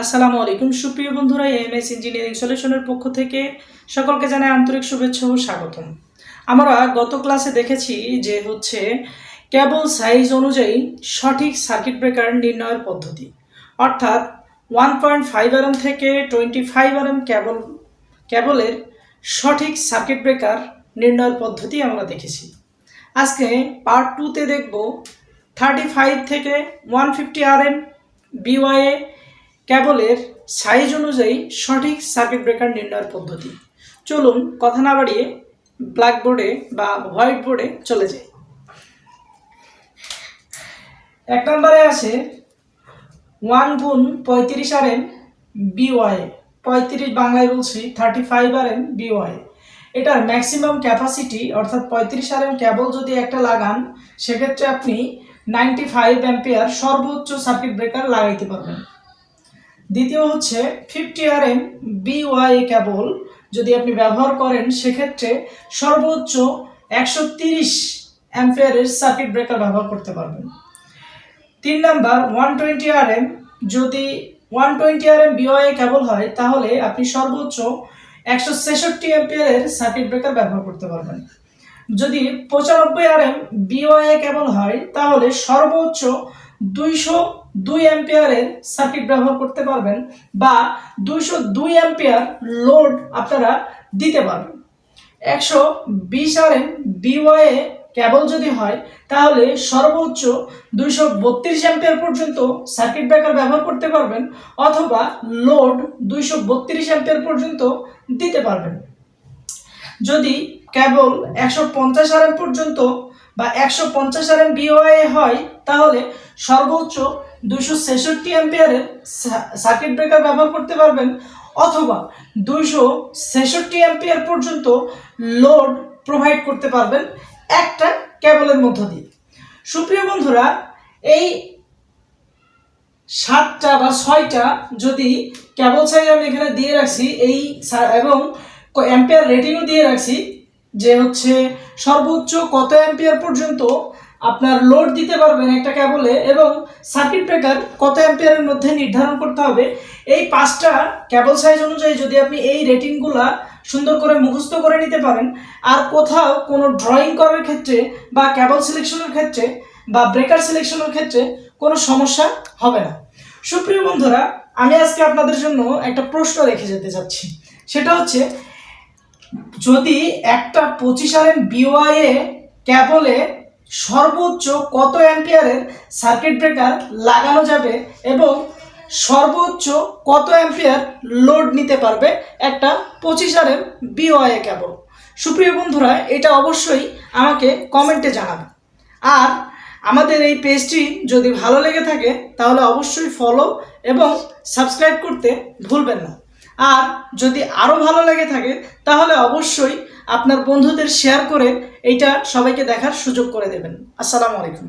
আসসালামু আলাইকুম। সুপ্রিয় বন্ধুরা, এমএস ইঞ্জিনিয়ারিং সলিউশনের পক্ষ থেকে সকলকে জানাই আন্তরিক শুভেচ্ছা ও স্বাগতম। আমরা গত ক্লাসে দেখেছি যে হচ্ছে কেবল সাইজ অনুযায়ী সঠিক সার্কিট ব্রেকার নির্ণয়ের পদ্ধতি। অর্থাৎ ওয়ান পয়েন্ট ফাইভ আরএম থেকে টোয়েন্টি ফাইভ আরএম কেবল, কেবলের সঠিক সার্কিট ব্রেকার নির্ণয়ের পদ্ধতি আমরা দেখেছি। আজকে পার্ট টুতে দেখব থার্টি ফাইভ থেকে ওয়ান ফিফটি আর আরএম বিওয়াইএ কেবলের সাইজ অনুযায়ী সঠিক সার্কিট ব্রেকার নির্ণয়ের পদ্ধতি। চলুন কথা না বাড়িয়ে ব্ল্যাকবোর্ডে বা হোয়াইট বোর্ডে চলে যাই। এক নম্বরে আছে ওয়ান গুণ পঁয়ত্রিশ আর এম বিওয়াই পঁয়ত্রিশ বাংলায় বলছি thirty five R M BY এটার ম্যাক্সিমাম ক্যাপাসিটি অর্থাৎ পঁয়ত্রিশ আর এম কেবল যদি একটা লাগান, সেক্ষেত্রে আপনি নাইনটি ফাইভ অ্যাম্পিয়ার সর্বোচ্চ সার্কিট ব্রেকার লাগাইতে পারবেন। দ্বিতীয় হচ্ছে fifty R M BY cable যদি আপনি ব্যবহার করেন, সেক্ষেত্রে সর্বোচ্চ একশো তিরিশ অ্যাম্পিয়ারের সার্কিট ব্রেকার ব্যবহার করতে পারবেন। তিন number one twenty R M যদি one twenty R M BY cable হয়, তাহলে আপনি সর্বোচ্চ একশো ছেষট্টি অ্যাম্পিয়ারের সার্কিট ব্রেকার ব্যবহার করতে পারবেন। যদি পঁচানব্বই আর এম বিওয়াই কেবল হয়, তাহলে সর্বোচ্চ দুইশো দুই অ্যাম্পিয়ারের সার্কিট ব্যবহার করতে পারবেন বা দুইশো দুই অ্যাম্পিয়ার লোড আপনারা দিতে পারবেন। একশো বিশ আর এম বিওয়াইয়ে কেবল যদি হয়, তাহলে সর্বোচ্চ দুইশো বত্রিশ অ্যাম্পিয়ার পর্যন্ত সার্কিট ব্রেকার ব্যবহার করতে পারবেন অথবা লোড দুইশো বত্রিশ অ্যাম্পিয়ার পর্যন্ত দিতে পারবেন। যদি কেবল একশো পঞ্চাশ আর পর্যন্ত বা একশো পঞ্চাশ আর এম বিওআই হয়, তাহলে সর্বোচ্চ দুশো ছেষট্টি অ্যাম্পিয়ারের সার্কিট ব্রেকার ব্যবহার করতে পারবেন, অথবা দুইশো ছেষট্টি অ্যাম্পিয়ার পর্যন্ত লোড প্রোভাইড করতে পারবেন একটা কেবলের মধ্য দিয়ে। সুপ্রিয় বন্ধুরা, এই সাতটা বা ছয়টা যদি কেবল সাইজ আমি এখানে দিয়ে রাখছি, এই এবং অ্যাম্পিয়ার রেটিংও দিয়ে রাখছি যে হচ্ছে সর্বোচ্চ কত অ্যাম্পিয়ার পর্যন্ত আপনার লোড দিতে পারবেন একটা ক্যাবলে এবং সার্কিট ব্রেকার কত অ্যাম্পিয়ারের মধ্যে নির্ধারণ করতে হবে, এই পাঁচটা কেবল সাইজ অনুযায়ী যদি আপনি এই রেটিংগুলা সুন্দর করে মুখস্থ করে নিতে পারেন, আর কোথাও কোনো ড্রয়িং করার ক্ষেত্রে বা ক্যাবল সিলেকশনের ক্ষেত্রে বা ব্রেকার সিলেকশনের ক্ষেত্রে কোনো সমস্যা হবে না। সুপ্রিয় বন্ধুরা, আমি আজকে আপনাদের জন্য একটা প্রশ্ন রেখে যেতে চাচ্ছি। সেটা হচ্ছে যদি একটা পঁচিশ আর এম বিওআইএ ক্যাবলে সর্বোচ্চ কত অ্যাম্পিয়ারের সার্কিট ব্রেকার লাগানো যাবে এবং সর্বোচ্চ কত অ্যাম্পিয়ার লোড নিতে পারবে একটা পঁচিশ আর এম বিওআইএ ক্যাবল সুপ্রিয় বন্ধুরা, এটা অবশ্যই আমাকে কমেন্টে জানাবেন আর আমাদের এই পেজটি যদি ভালো লেগে থাকে, তাহলে অবশ্যই ফলো এবং সাবস্ক্রাইব করতে ভুলবেন না। আর যদি আরও ভালো লেগে থাকে, তাহলে অবশ্যই আপনার বন্ধুদের শেয়ার করে এইটা সবাইকে দেখার সুযোগ করে দেবেন। আসসালামু আলাইকুম।